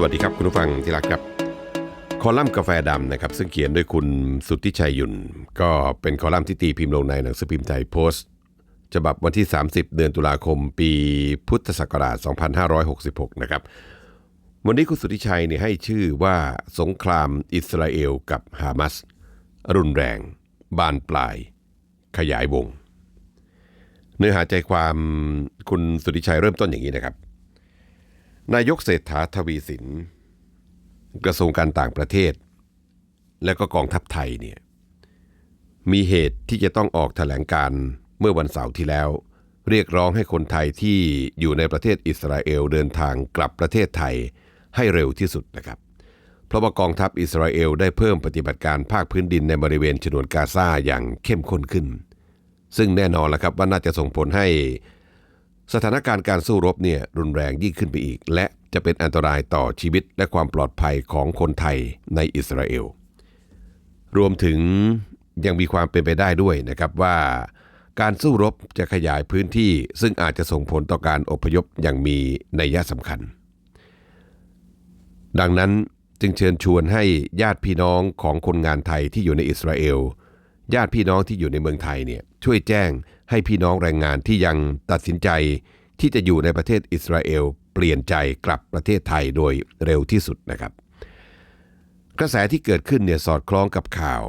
สวัสดีครับคุณผู้ฟังที่รักครับ คอลัมน์กาแฟดำนะครับ ซึ่งเขียนโดยคุณสุทธิชัยยุนก็เป็นคอลัมน์ที่ตีพิมพ์ลงในหนังสือพิมพ์ไทยโพสต์ ฉบับวันที่ 30 เดือนตุลาคม ปีพุทธศักราช 2566 นะครับ วันนี้คุณสุทธิชัยเนี่ยให้ชื่อว่าสงครามอิสราเอลกับฮามาสรุนแรง บานปลาย ขยายวง เนื้อหาใจความคุณสุทธิชัยเริ่มต้นอย่างนี้นะครับ นายกเศรษฐาทวีสิน กระทรวงการต่างประเทศ และก็กองทัพไทยเนี่ยมีเหตุที่จะต้องออกแถลงการเมื่อวันเสาร์ที่แล้ว เรียกร้องให้คนไทยที่อยู่ในประเทศอิสราเอลเดินทางกลับประเทศไทยให้เร็วที่สุดนะครับ เพราะว่ากองทัพอิสราเอลได้เพิ่มปฏิบัติการภาคพื้นดินในบริเวณฉนวนกาซาอย่างเข้มข้นขึ้น ซึ่งแน่นอนแล้วครับว่าน่าจะส่งผลให้ สถานการณ์การสู้รบเนี่ยรุนแรงยิ่งขึ้นไปอีก และจะเป็นอันตรายต่อชีวิตและความปลอดภัยของคนไทยในอิสราเอล รวมถึงยังมีความเป็นไปได้ด้วยนะครับว่า การสู้รบจะขยายพื้นที่ซึ่งอาจจะส่งผลต่อการอพยพอย่างมีนัยสำคัญ ดังนั้นจึงเชิญชวนให้ญาติพี่น้องของคนงานไทยที่อยู่ในอิสราเอล ญาติพี่น้องที่อยู่ในเมืองไทยเนี่ยช่วยแจ้ง ให้พี่น้องแรงงานที่ยังตัดสินใจที่จะอยู่ในประเทศอิสราเอลเปลี่ยนใจกลับประเทศไทยโดยเร็วที่สุดนะครับ กระแสที่เกิดขึ้นเนี่ยสอดคล้องกับข่าว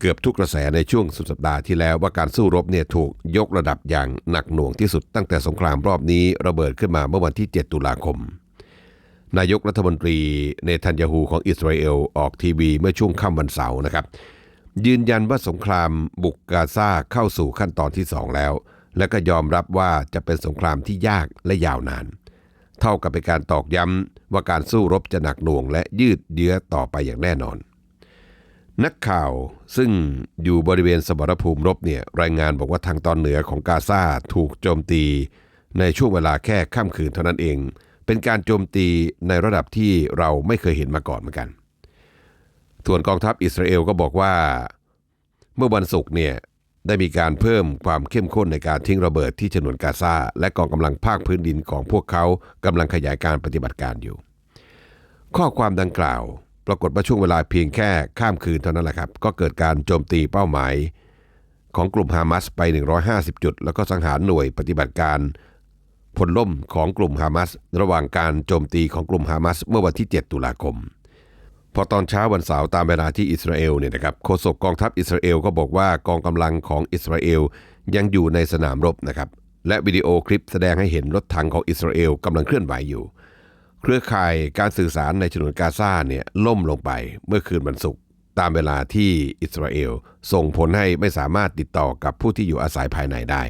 เกือบทุกกระแสในช่วงสุดสัปดาห์ที่แล้วว่าการสู้รบเนี่ยถูกยกระดับอย่างหนักหน่วงที่สุด ตั้งแต่สงครามรอบนี้ระเบิดขึ้นมาเมื่อวันที่ 7 ตุลาคม นายกรัฐมนตรีเนทันยาฮูของอิสราเอลออกทีวีเมื่อช่วงค่ำวันเสาร์นะครับ ยืนยันว่าสงครามบุกกาซาเข้าสู่ขั้นตอนที่สองแล้ว และก็ยอมรับว่าจะเป็นสงครามที่ยากและยาวนาน เท่ากับเป็นการตอกย้ำว่าการสู้รบจะหนักหน่วง และยืดเยื้อต่อไปอย่างแน่นอน นักข่าวซึ่งอยู่บริเวณสมรภูมิรบเนี่ยรายงานบอกว่าทางตอนเหนือของกาซาถูกโจมตี ในช่วงเวลาแค่ค่ำคืนเท่านั้นเอง เป็นการโจมตีในระดับที่เราไม่เคยเห็นมาก่อนเหมือนกัน ส่วนกองทัพอิสราเอลก็บอกว่า เมื่อวันศุกร์เนี่ยได้มีการเพิ่มความเข้มข้นในการทิ้งระเบิดที่ฉนวนกาซาและกองกำลังภาคพื้นดินของพวกเขากำลังขยายการปฏิบัติการอยู่ ข้อความดังกล่าว ปรากฏว่าช่วงเวลาเพียงแค่ข้ามคืนเท่านั้นแหละครับ ก็เกิดการโจมตีเป้าหมาย ของกลุ่มฮามาสไป 150 จุด แล้วก็สังหารหน่วยปฏิบัติการพลล่มของกลุ่มฮามาสระหว่างการโจมตีของกลุ่มฮามาสเมื่อวันที่ 7 ตุลาคม พอตอนเช้าวันเสาร์ตามเวลาที่อิสราเอลเนี่ยนะครับโฆษกกองทัพอิสราเอลก็บอกว่ากองกำลังของอิสราเอลยังอยู่ในสนามรบนะครับและวิดีโอคลิปแสดงให้เห็นรถถังของอิสราเอลกำลังเคลื่อนไหวอยู่ เครือข่ายการสื่อสารในฉนวนกาซาเนี่ยล่มลงไปเมื่อคืนวันศุกร์ตามเวลาที่อิสราเอลส่งผลให้ไม่สามารถติดต่อกับผู้ที่อยู่อาศัยภายในได้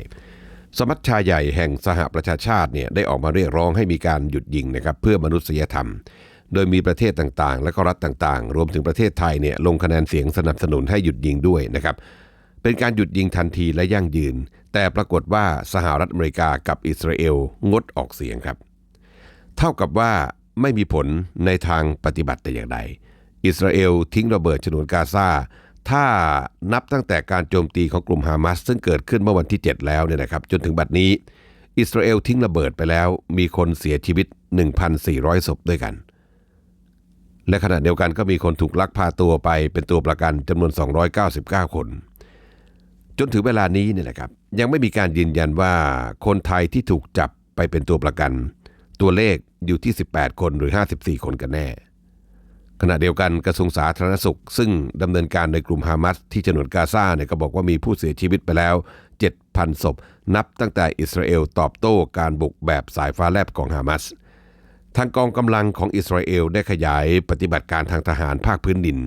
สมัชชาใหญ่แห่งสหประชาชาติเนี่ยได้ออกมาเรียกร้องให้มีการหยุดยิงนะครับเพื่อมนุษยธรรม โดยมีประเทศต่างๆ และก็รัฐต่างๆ รวมถึงประเทศไทยเนี่ยลงคะแนนเสียงสนับสนุนให้หยุดยิงด้วยนะครับเป็นการหยุดยิงทันทีและยั่งยืน แต่ปรากฏว่าสหรัฐอเมริกากับอิสราเอลงดออกเสียงครับ เท่ากับว่าไม่มีผลในทางปฏิบัติแต่อย่างใด อิสราเอลทิ้งระเบิดฉนวนกาซาถ้านับตั้งแต่การโจมตีของกลุ่มฮามาสซึ่งเกิดขึ้นเมื่อวันที่ 7 แล้วเนี่ยนะครับ จนถึงบัดนี้ อิสราเอลทิ้งระเบิดไปแล้ว มีคนเสียชีวิต 1,400 ศพด้วยกัน และขณะเดียวกันก็มีคนถูกลักพาตัวไปเป็นตัวประกันจำนวน 299 คน จนถึงเวลานี้เนี่ยนะครับ ยังไม่มีการยืนยันว่าคนไทยที่ถูกจับไปเป็นตัวประกัน ตัวเลขอยู่ที่ 18 คนหรือ 54 คนกันแน่ ขณะเดียวกันกระทรวงสาธารณสุข ซึ่งดำเนินการในกลุ่มฮามาสที่ฉนวนกาซาเนี่ยก็บอกว่ามีผู้เสียชีวิตไปแล้ว 7,000 ศพ นับตั้งแต่อิสราเอลตอบโต้การบุกแบบสายฟ้าแลบของฮามาส ทางกองกำลังของอิสราเอลได้ขยายปฏิบัติการทางทหารภาคพื้นดิน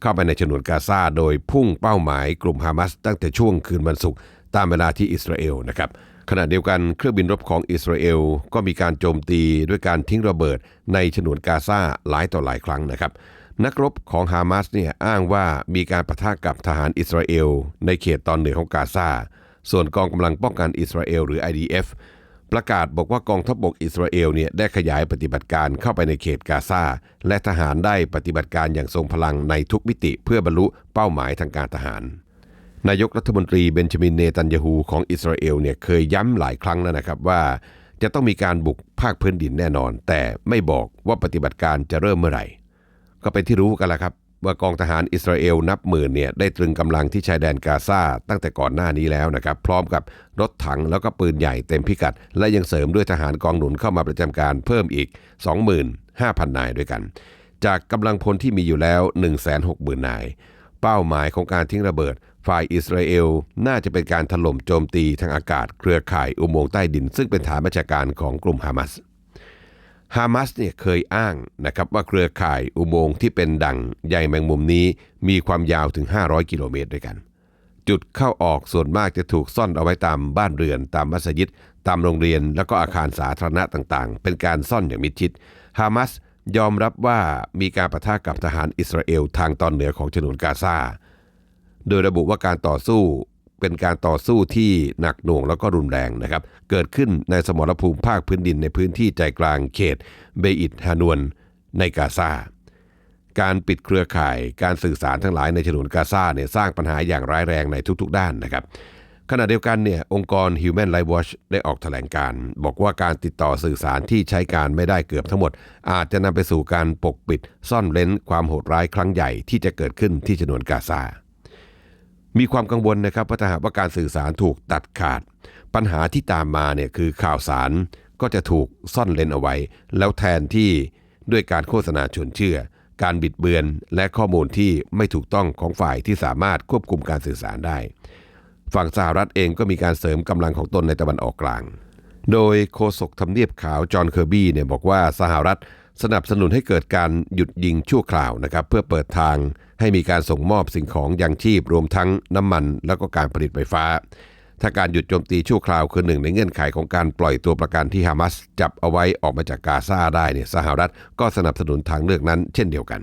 เข้าไปในฉนวนกาซาโดยพุ่งเป้าหมายกลุ่มฮามาสตั้งแต่ช่วงคืนวันศุกร์ตามเวลาที่อิสราเอลนะครับขณะเดียวกันเครื่องบินรบของอิสราเอลก็มีการโจมตีด้วยการทิ้งระเบิดในฉนวนกาซาหลายต่อหลายครั้งนะครับ นักรบของฮามาสเนี่ยอ้างว่ามีการปะทะกับทหารอิสราเอลในเขตตอนเหนือของกาซาส่วนกองกำลังป้องกันอิสราเอลหรือ IDF ประกาศบอกว่ากองทัพบกอิสราเอลเนี่ยได้ขยายปฏิบัติการเข้าไปในเขตกาซาและทหารได้ปฏิบัติการอย่างทรงพลังในทุกมิติเพื่อบรรลุเป้าหมายทางการทหาร นายกรัฐมนตรีเบนจามินเนตันยาฮูของอิสราเอลเนี่ยเคยย้ำหลายครั้งแล้วนะครับว่า จะต้องมีการบุกภาคพื้นดินแน่นอน แต่ไม่บอกว่าปฏิบัติการจะเริ่มเมื่อไหร่ ก็เป็นที่รู้กันแล้วครับ ว่ากองทหารอิสราเอลนับหมื่นเนี่ยได้ตรึงกำลังที่ชายแดนกาซาตั้งแต่ก่อนหน้านี้แล้วนะครับ พร้อมกับรถถังแล้วก็ปืนใหญ่เต็มพิกัด และยังเสริมด้วยทหารกองหนุนเข้ามาประจำการเพิ่มอีก 25,000 นายด้วยกัน จากกำลังพลที่มีอยู่แล้ว 160,000 นาย เป้าหมายของการทิ้งระเบิด ฝ่ายอิสราเอลน่าจะเป็นการถล่มโจมตีทางอากาศเครือข่ายอุโมงค์ใต้ดิน ซึ่งเป็นฐานบัญชาการของกลุ่มฮามาส ฮามาสเนี่ยเคยอ้างนะครับว่าเครือข่ายอุโมงค์ที่เป็นดั่งใยแมงมุมนี้มีความยาวถึง 500 กิโลเมตรด้วยกัน จุดเข้าออกส่วนมากจะถูกซ่อนเอาไว้ตามบ้านเรือน ตามมัสยิด ตามโรงเรียน แล้วก็อาคารสาธารณะต่างๆ เป็นการซ่อนอย่างมิดชิดฮามาสยอมรับว่ามีการประทะกับทหารอิสราเอลทางตอนเหนือของฉนวนกาซาโดยระบุว่าการต่อสู้ เป็นการต่อสู้ที่หนักหน่วงแล้วก็รุนแรงนะครับ เกิดขึ้นในสมรภูมิภาคพื้นดินในพื้นที่ใจกลางเขตเบอิดฮานวนในกาซาการปิดเครือข่ายการสื่อสารทั้งหลายในฉนวนกาซาเนี่ยสร้างปัญหาอย่างร้ายแรงในทุกๆ ด้านนะครับ ขณะเดียวกันเนี่ยองค์กร Human Rights Watch ได้ออกแถลงการ์บอกว่าการติดต่อสื่อสารที่ใช้การไม่ได้เกือบทั้งหมด อาจจะนำไปสู่การปกปิดซ่อนเร้นความโหดร้ายครั้งใหญ่ที่จะเกิดขึ้นที่ฉนวนกาซา มีความกังวลนะครับว่าถ้าหากว่าการสื่อสารถูกตัดขาด ปัญหาที่ตามมาเนี่ยคือข่าวสารก็จะถูกซ่อนเลนเอาไว้ แล้วแทนที่ด้วยการโฆษณาชวนเชื่อ การบิดเบือนและข้อมูลที่ไม่ถูกต้องของฝ่ายที่สามารถควบคุมการสื่อสารได้ ฝั่งสหรัฐเองก็มีการเสริมกำลังของตนในตะวันออกกลาง โดยโฆษกทำเนียบขาวจอห์นเคอร์บี้เนี่ยบอกว่าสหรัฐ สนับสนุนให้เกิดการหยุดยิงชั่วคราวนะครับเพื่อเปิดทางให้มีการส่งมอบสิ่งของยังชีพรวมทั้งน้ำมัน แล้วก็การผลิตไฟฟ้า ถ้าการหยุดโจมตีชั่วคราวคือหนึ่งในเงื่อนไขของการปล่อยตัวประกันที่ฮามาสจับเอาไว้ออกมาจากกาซาได้เนี่ยสหรัฐก็สนับสนุนทางเลือกนั้น เช่นเดียวกัน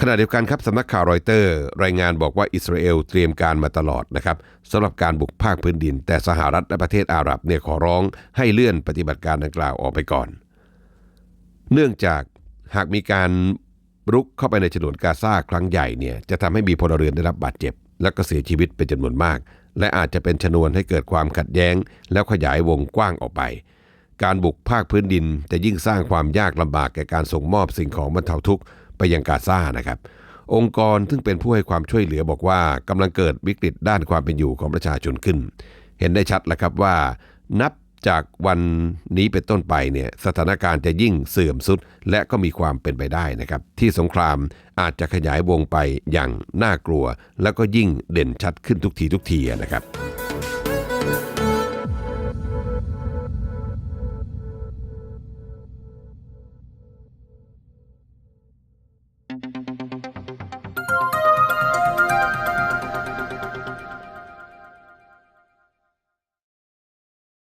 ขณะเดียวกันครับสำนักข่าวรอยเตอร์รายงานบอกว่าอิสราเอลเตรียมการมาตลอดนะครับสำหรับการบุกภาคพื้นดิน แต่สหรัฐและประเทศอาหรับเนี่ยขอร้องให้เลื่อนปฏิบัติการดังกล่าวออกไปก่อน เนื่องจากหากมีการรุกเข้าไปในฉนวนกาซาครั้งใหญ่เนี่ยจะทำให้มีพลเรือนได้รับบาดเจ็บ และก็เสียชีวิตเป็นจำนวนมาก และอาจจะเป็นชนวนให้เกิดความขัดแย้ง แล้วขยายวงกว้างออกไป การบุกภาคพื้นดินจะยิ่งสร้างความยากลำบากแก่การส่งมอบสิ่งของบรรเทาทุกข์ไปยังกาซานะครับ องค์กรซึ่งเป็นผู้ให้ความช่วยเหลือบอกว่ากำลังเกิดวิกฤตด้านความเป็นอยู่ของประชาชนขึ้น เห็นได้ชัดแล้วครับว่า นับ จากวันนี้เป็นต้นไปเนี่ยสถานการณ์จะยิ่งเสื่อมสุด และก็มีความเป็นไปได้นะครับ ที่สงครามอาจจะขยายวงไปอย่างน่ากลัว แล้วก็ยิ่งเด่นชัดขึ้นทุกทีทุกทีนะครับ